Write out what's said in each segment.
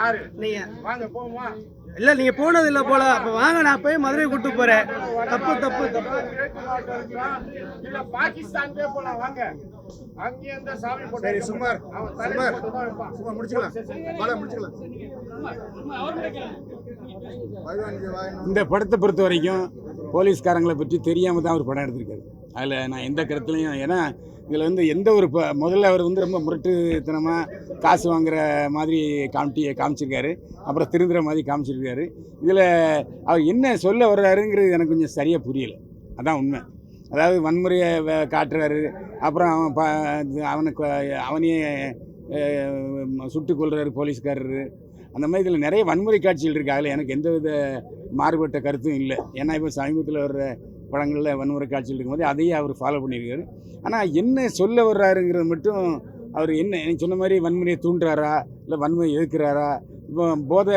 யாரு? நீங்க. வாங்க இல்ல நீங்க போனது இல்ல போல. அப்ப வாங்க நான் போய் மதுரை கூட்டு போறேன். தப்பு தப்பு தப்பு. இல்ல பாகிஸ்தான்லயே போலாம். வாங்க. சாமி போட்டோ சரி, சுமார், சுமார். முடிச்சுக்கலாம். முடிச்சுக்கலாம். இந்த படத்தை பொறுத்த வரைக்கும் போலீஸ்காரங்களை பற்றி தெரியாமல் தான் அவர் படம் எடுத்திருக்காரு. அதில் நான் எந்த கருத்துலையும் ஏன்னா இதில் வந்து எந்த ஒரு ப முதல்ல அவர் வந்து ரொம்ப முரட்டுத்தனமாக காசு வாங்குற மாதிரி காமிட்டி காமிச்சிருக்காரு. அப்புறம் திருந்துற மாதிரி காமிச்சிருக்காரு. இதில் அவர் என்ன சொல்ல வர்றாருங்கிறது எனக்கு கொஞ்சம் சரியாக புரியலை. அதான் உண்மை. அதாவது வன்முறையை காட்டுறாரு. அப்புறம் அவன் ப அவனுக்கு அவனையே சுட்டு கொள்கிறாரு போலீஸ்காரரு. அந்த மாதிரி இதில் நிறைய வன்முறை காட்சிகள் இருக்குது அதில் எனக்கு எந்த வித மாறுபட்ட கருத்தும் இல்லை. ஏன்னா இப்போ சமீபத்தில் வர்ற படங்களில் வன்முறை காட்சியில் இருக்கும்போது அதையே அவர் ஃபாலோ பண்ணியிருக்காரு. ஆனால் என்ன சொல்ல வர்றாருங்கிறது மட்டும் அவர் என்ன எனக்கு சொன்ன மாதிரி வன்முறையை தூண்டுறாரா? இல்லை வன்முறை எதிர்க்கிறாரா? இப்போ போதை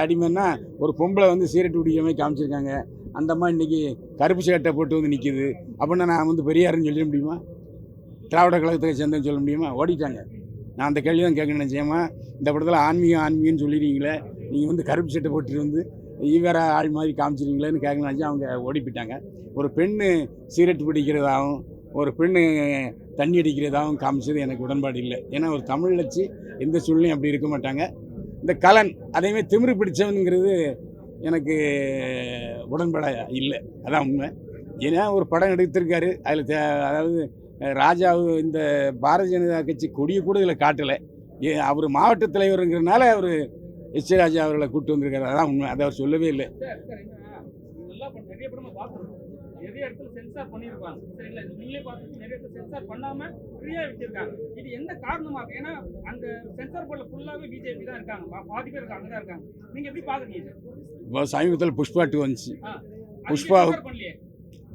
அடிமைன்னா ஒரு பொம்பளை வந்து சீரட்டு குடிக்கிற மாதிரி காமிச்சிருக்காங்க. அந்த அம்மா இன்றைக்கி கருப்பு சேட்டை போட்டு வந்து நிற்கிது அப்படின்னா நான் வந்து பெரியாருன்னு சொல்லிட முடியுமா? திராவிட கழகத்தை சேர்ந்தேன்னு சொல்ல முடியுமா? ஓடிட்டாங்க. நான் அந்த கேள்வி தான் கேட்கணும் நினச்சேம்மா இந்த படத்தில் ஆன்மீகம் ஆன்மீகம்னு சொல்லிடுறீங்களே நீங்கள் வந்து கருப்பு சட்டை போட்டுட்டு வந்து ஈவேரா ஆள் மாதிரி காமிச்சிருங்களேன்னு கேட்க அவங்க ஓடி போயிட்டாங்க ஒரு பெண்ணு சீரட் பிடிக்கிறதாகவும் ஒரு பெண்ணு தண்ணி அடிக்கிறதாகவும் காமிச்சது எனக்கு உடன்பாடு இல்லை. ஏன்னா ஒரு தமிழ் வச்சு எந்த சூழ்நிலையும் அப்படி இருக்க மாட்டாங்க. இந்த கலன் அதேமே திமிரு பிடிச்சவனுங்கிறது எனக்கு உடன்பாட இல்லை. அதான் உண்மை. ஏன்னா ஒரு படம் எடுத்திருக்காரு. அதில் அதாவது ராஜா இந்த பாரதிய ஜனதா கட்சி கொடியை கூட இதில் காட்டலை. அவர் மாவட்ட தலைவருங்கிறனால அவர் எஸ் ராஜா அவர்களை கூட்டு வந்திருக்காரு அதான் உண்மை. அதை அவர் சொல்லவே இல்லை. சார், சார், என்னன்னா, நல்லா பண்ண- நிறைய படமா பார்த்திருக்கோம். நிறைய இடத்துல சென்சார் பண்ணியிருப்பாங்க. சரிங்களா? நீங்களே பார்த்து நிறைய இடத்துல சென்சார் பண்ணாம ஃப்ரீயா வச்சிருக்காங்க இது என்ன காரணமா இருக்கு? ஏன்னா அந்த சென்சார் போர்ட்ல ஃபுல்லாவே பிஜேபி தான் இருக்காங்க. பாதி பேர் அங்க தான் இருக்காங்க. நீங்க எப்படி பாக்குறீங்க இப்போ சமீபத்தில் புஷ்பா டூ வந்துச்சு. புஷ்பா-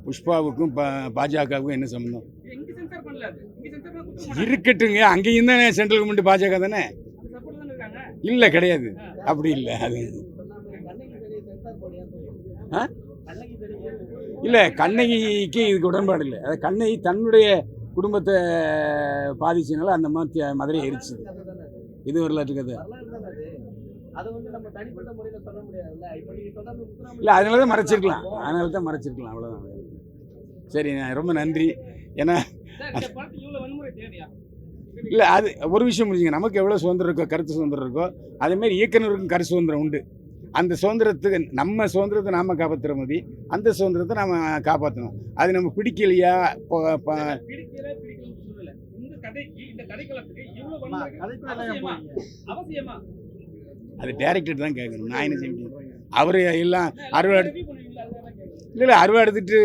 புஷ்பாவுக்கும் பாஜகவுக்கும் என்ன பண்ணாங்க. இருக்கட்டுங்க அங்கேயும் தானே சென்ட்ரல் கவர்மெண்ட் பாஜக தானே அது சப்போர்ட் தானே இருக்காங்க இல்லை கிடையாது. அப்படி இல்லை அது. ஆ? இல்லை கண்ணகிக்கு இதுக்கு உடன்பாடு இல்லை. அது கண்ணகி தன்னுடைய குடும்பத்தை பாதிச்சனால அந்த மாதிரி மதுரை எரிச்சு இது வரலாற்று கதை. அது இல்லை அதனால தான் மறைச்சிருக்கலாம். அதனால தான் மறைச்சிருக்கலாம். அவ்வளோதான் சரி நான் ரொம்ப நன்றி. ஏன்னா இல்லை அது ஒரு விஷயம் முடிஞ்சுங்க நமக்கு எவ்வளோ சுதந்திரம் இருக்கோ கருத்து சுதந்திரம் இருக்கோ அதேமாரி இயக்குனருக்கும் கருத்து சுதந்திரம் உண்டு. அந்த சுதந்திரத்துக்கு நம்ம சுதந்திரத்தை நாம் காப்பாற்றுற மாதிரி அந்த சுதந்திரத்தை நாம் காப்பாற்றணும் அது நம்ம பிடிக்கலையா அது டேரக்டர் தான் கேட்கணும். நான் என்ன செய்ய முடியும்? அவர் எல்லாம் அறுவை. இல்லை இல்லை அறுவை எடுத்துட்டு